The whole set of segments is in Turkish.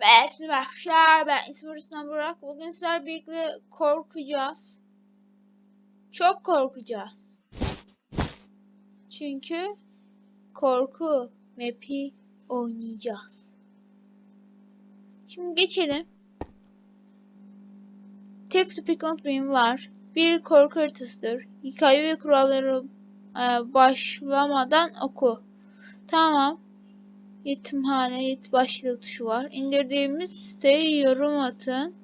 Ve hepsi arkadaşlar ben İsmail Rüstem Burak. Bugün sizlerle birlikte korkacağız. Çok korkacağız. Çünkü korku map'i oynayacağız. Şimdi geçelim. Tek speak unutmayın var. Bir korku haritasıdır. Hikaye ve kuralları e, başlamadan oku. Tamam. Yetimhane yet başlığı tuşu var. İndirdiğimiz siteye yorum atın.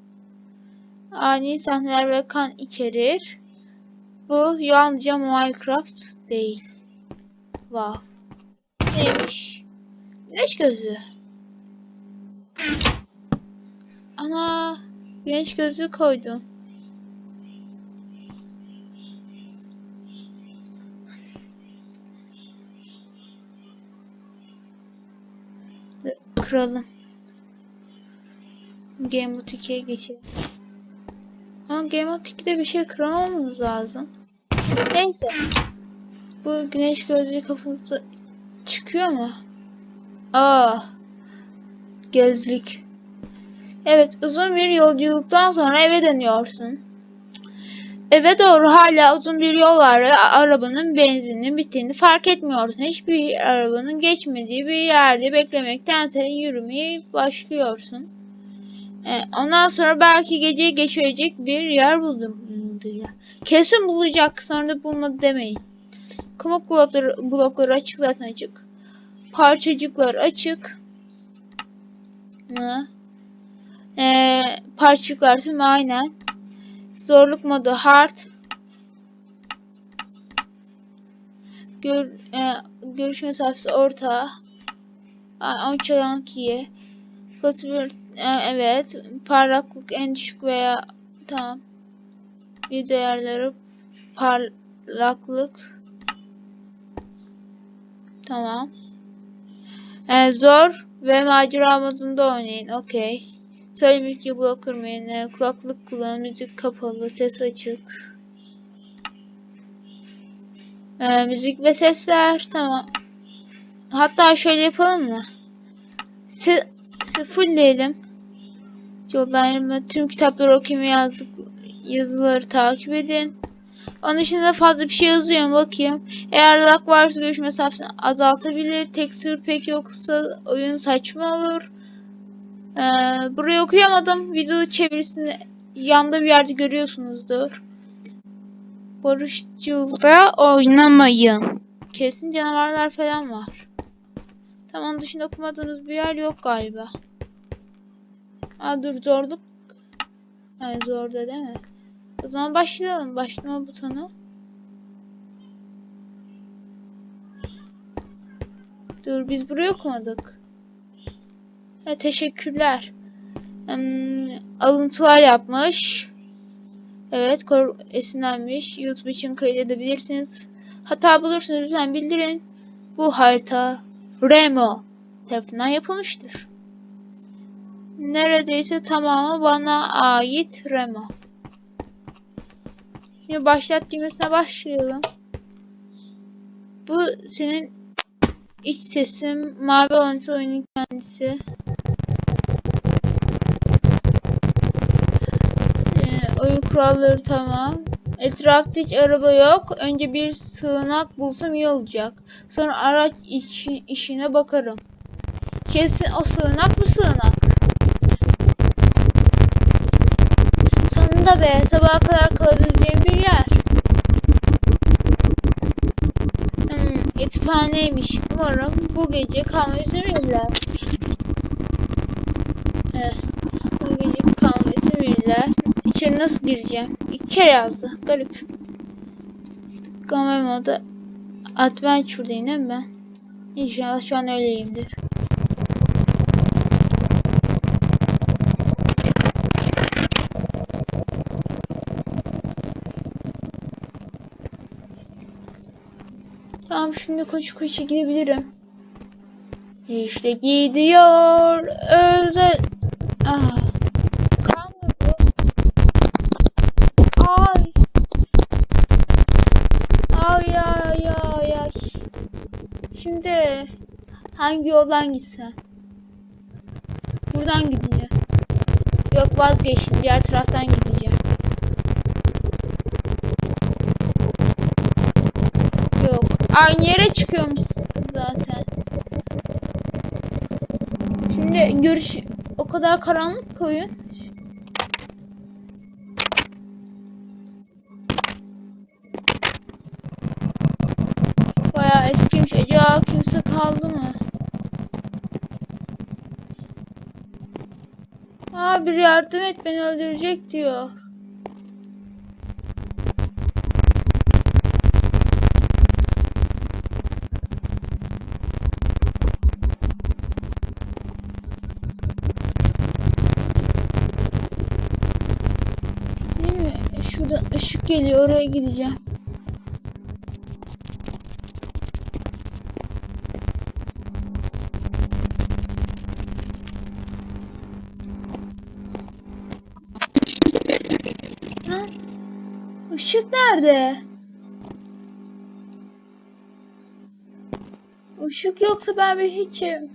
Ani sahneler ve kan içerir. Bu yalnızca Minecraft değil. Wow. Neymiş? Güneş gözü. Ana güneş gözü koydum. Kıralım. Game Mode 2'ye geçelim. Ama Game Mode 2'de bir şey kıramamız lazım. Neyse. Bu güneş gözlüğü kafanızda çıkıyor mu? Aa. Gözlük. Evet, uzun bir yolculuktan sonra eve dönüyorsun. Eve doğru hala uzun bir yol var ve arabanın benzininin bittiğini fark etmiyorsun. Hiçbir arabanın geçmediği bir yerde beklemektense yürümeye başlıyorsun. Ee, ondan sonra belki gece geçirecek bir yer buldum. Kesin bulacak sonra da bulmadı demeyin. Komut blokları, blokları açık zaten açık. Parçacıklar açık. Ee, parçacıklar tüm aynen. Zorluk modu hard. Gör, e, görüş mesafesi orta. Onçalankiye. Klasifir e, evet. Parlaklık en düşük veya tamam. Bir değerleri parlaklık. Tamam. E, zor ve macera modunda oynayın. Okey. Söylemek ki blok kırmayın. E, kulaklık kullanın. Müzik kapalı. Ses açık. E, müzik ve sesler. Tamam. Hatta şöyle yapalım mı? Se fullleyelim. Yollarımı tüm kitapları okuyun yazdık yazıları takip edin. Onun dışında fazla bir şey yazıyor bakayım. Eğer lag varsa görüş mesafesini azaltabilir. Tekstür pek yoksa oyun saçma olur. Ee, burayı okuyamadım. Video çevirisini yanda bir yerde görüyorsunuzdur. Barışçılda oynamayın. Kesin canavarlar falan var. Tam onun dışında okumadığınız bir yer yok galiba. Aa dur zorluk. Yani zorda değil mi? O zaman başlayalım. Başlama butonu. Dur biz burayı okumadık. Ha, teşekkürler. Hmm, alıntılar yapmış. Evet esinlenmiş. YouTube için kaydedebilirsiniz. Hata bulursunuz lütfen bildirin. Bu harita Remo tarafından yapılmıştır. Neredeyse tamamı bana ait Remo. Şimdi başlat düğmesine başlayalım. Bu senin iç sesin. Mavi olan oyunun kendisi. Kuralları tamam. Etrafta hiç araba yok. Önce bir sığınak bulsam iyi olacak. Sonra araç işi, işine bakarım. Kesin o sığınak bu sığınak. Sonunda be sabaha kadar kalabileceğim bir yer. Hmm, yetimhaneymiş. Umarım bu gece kalma izin verirler. Evet. Bu gece kalma izin verirler. Nasıl gireceğim? İki kere yazdı. Garip. Game moda Adventure'dayım değil mi ben? İnşallah şu an öyleyimdir. Tamam şimdi koşu koşu gidebilirim. İşte gidiyor özel... Ah. Hangi yoldan gitsem? Burada şuradan gideceğim. Yok vazgeçtim. Diğer taraftan gideceğim. Yok. Aynı yere çıkıyormuş zaten. Şimdi görüş o kadar karanlık ki oyun. Bayağı eskimiş. Acaba kimse kaldı mı? Aa bir yardım et beni öldürecek diyor. Değil mi? Şuradan ışık geliyor oraya gideceğim. Işık yoksa ben bir hiçim.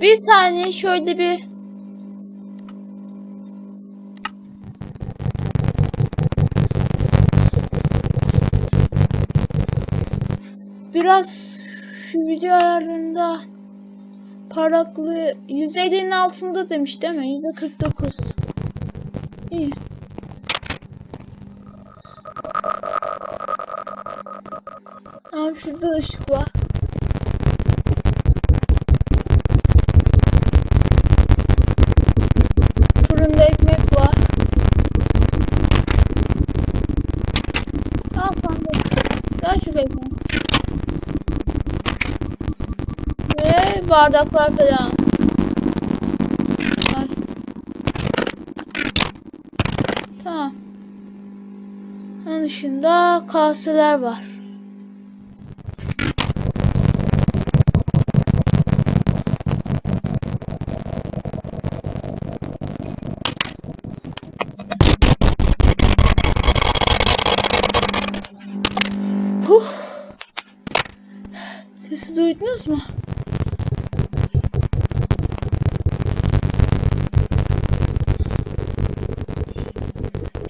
Bir saniye şöyle bir biraz şu video ayarlarında parlaklığı 150'nin altında demiş değil mi? %49. İyi. Tamam şurada ışık var. Fırında ekmek var. Al sandık. Daha çok ekmek. Ve bardaklar falan. Ay. Tamam. Onun dışında kaseler var. Huh. Sesi duydunuz mu?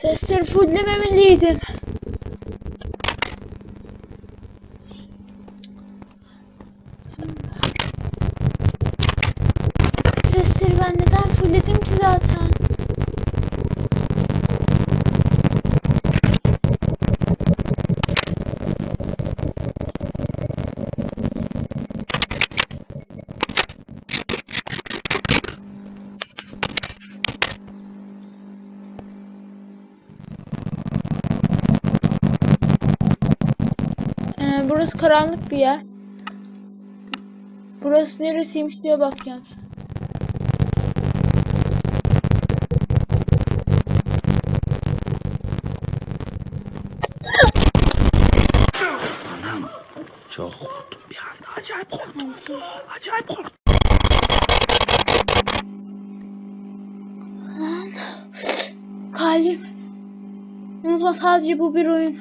Sesleri fulllememeliydim. Burası karanlık bir yer. Burası neresiymiş diye bakacağım. Çok korktum bir anda. Acayip korktum. Acayip korktum. Lan. Kalbim. Unutma sadece bu bir oyun.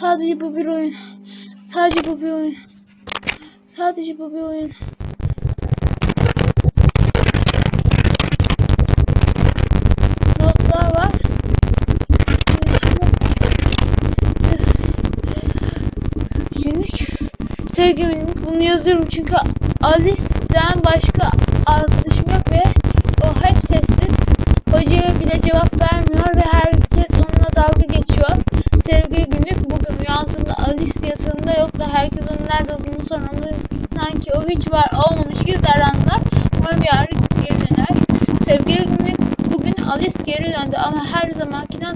Sadece bu bir oyun. Sadece bu bir oyun. Sadece bu bir oyun. Notlar var. Günlük. Sevgilim bunu yazıyorum çünkü Alice'den başka arkadaşım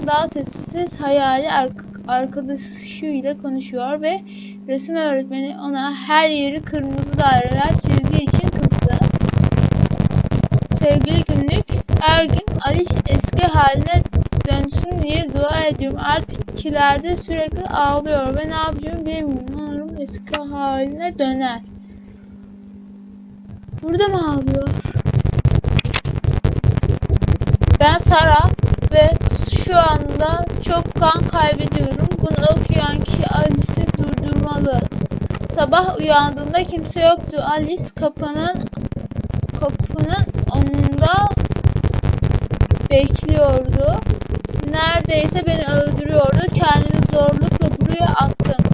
daha sessiz hayali ark arkadaşıyla konuşuyor ve Resim öğretmeni ona her yeri kırmızı daireler çizdiği için kızdı. Sevgili günlük, her gün Alice eski haline dönsün diye dua ediyorum. Artık kilerde sürekli ağlıyor ve ne yapacağımı bilmiyorum. Umarım eski haline döner. Burada mı ağlıyor? Ben Sara ve şu anda çok kan kaybediyorum. Bunu okuyan kişi Alice'i durdurmalı. Sabah uyandığında kimse yoktu. Alice kapının kapının önünde bekliyordu. Neredeyse beni öldürüyordu. Kendimi zorlukla buraya attım.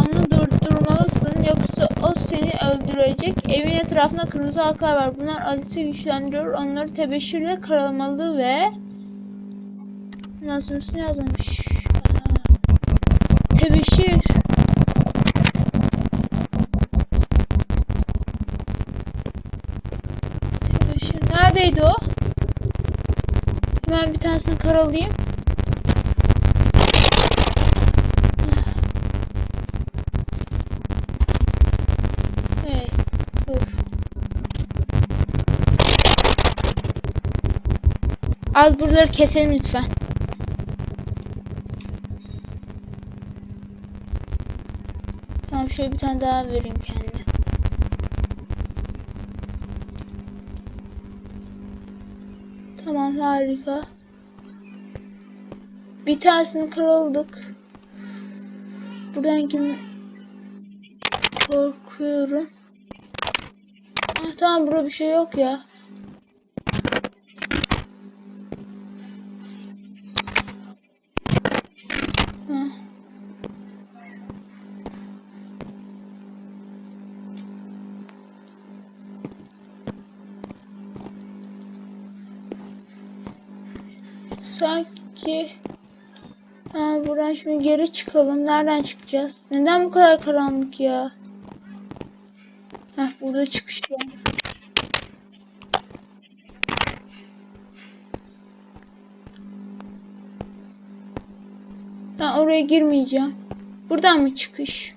Onu durdurmalısın yoksa o seni öldürecek. Evin etrafında kırmızı halkalar var. Bunlar Alice'i güçlendiriyor. Onları tebeşirle karalamalı ve Yazılmış? Aa, Tebeşir. Tebeşir. Neredeydi o? Hemen bir tanesini karalayayım. Az buraları keselim lütfen. Tamam şöyle bir tane daha vereyim kendime. Tamam harika. Bir tanesini kırıldık. Buradan. Korkuyorum. Ah, tamam burada bir şey yok ya. Sanki Tamam buradan şimdi geri çıkalım. Nereden çıkacağız? Neden bu kadar karanlık ya? Heh burada çıkış var. Ben oraya girmeyeceğim. Buradan mı çıkış?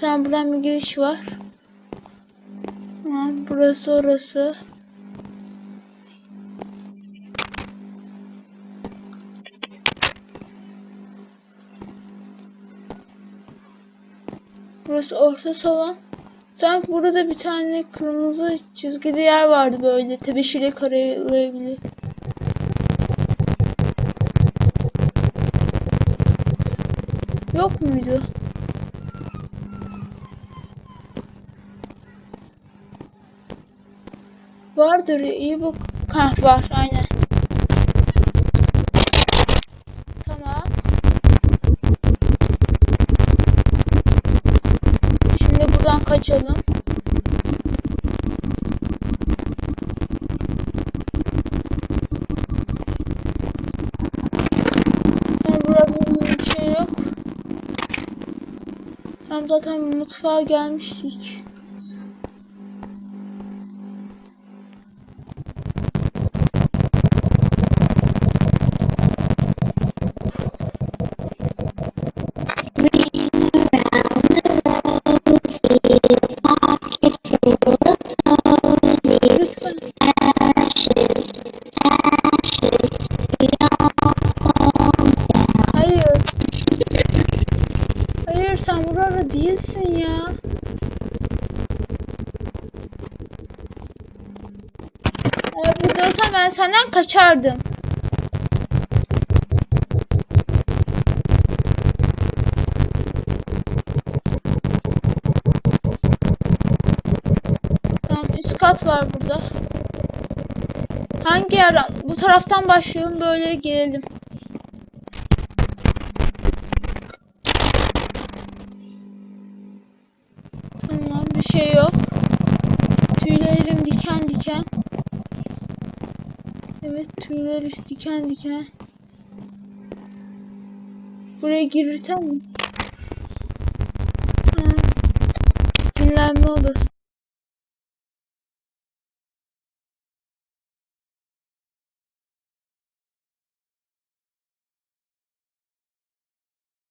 Sen buradan bir giriş var. Burası orası. Burası orta salon. Sanki burada da bir tane kırmızı çizgili yer vardı böyle tebeşirle karalayabilir. Yok muydu? Vardır iyi bak. Ha var aynen. Tamam. Şimdi buradan kaçalım. Şey yok. Tam zaten mutfağa gelmiştik. Olsam ben senden kaçardım. Tamam üst kat var burada. Hangi yerden? Bu taraftan başlayalım böyle gelelim. Tamam bir şey yok. böyle diken diken. Buraya girirten mi? Ha. Dinlenme odası.